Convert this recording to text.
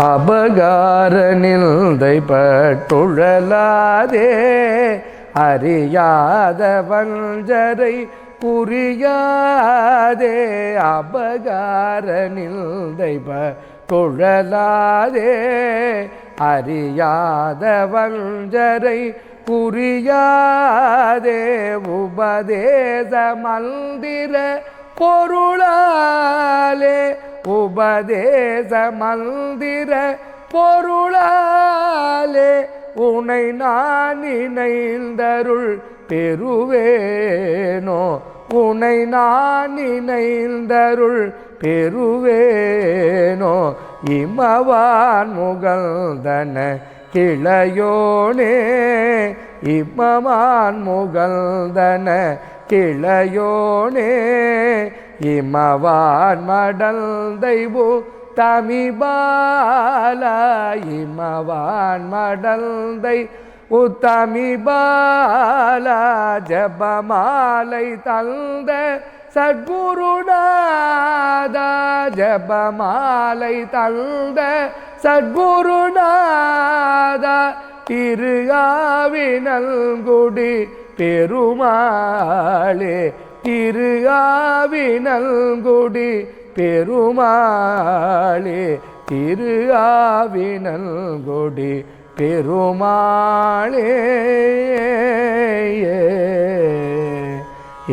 அபகார நிந்தை பட்டுழலாதே அறியாத வஞ்சரை புரியாதே. அபகார நிந்தை பட்டுழலாதே அறியாத வஞ்சரை புரியாதே. உபதேச மந்திர பொருளாலே உபதேச மந்திர பொருளாலே உனை நான் இணைந்தருள் பெறுவேனோ? உனை நான் இணைந்தருள் பெறுவேனோ? இமவான் முகழ்ந்தன கிளையோனே இம்மவான் முகழ்ந்தன கிளையோனே இமவான் மடல் தெய்வோ தமிபால இமவான் மடல் தை உத்தமி பால ஜபமாலை தந்த சத்குருநாதா ஜபமாலை தந்த சத்குருநாதா திருகாவினல்குடி பெருமாளே திருகாவினல்குடி பெருமாளே திருஆவினல்குடி பெருமாளே. ஏ ஏ.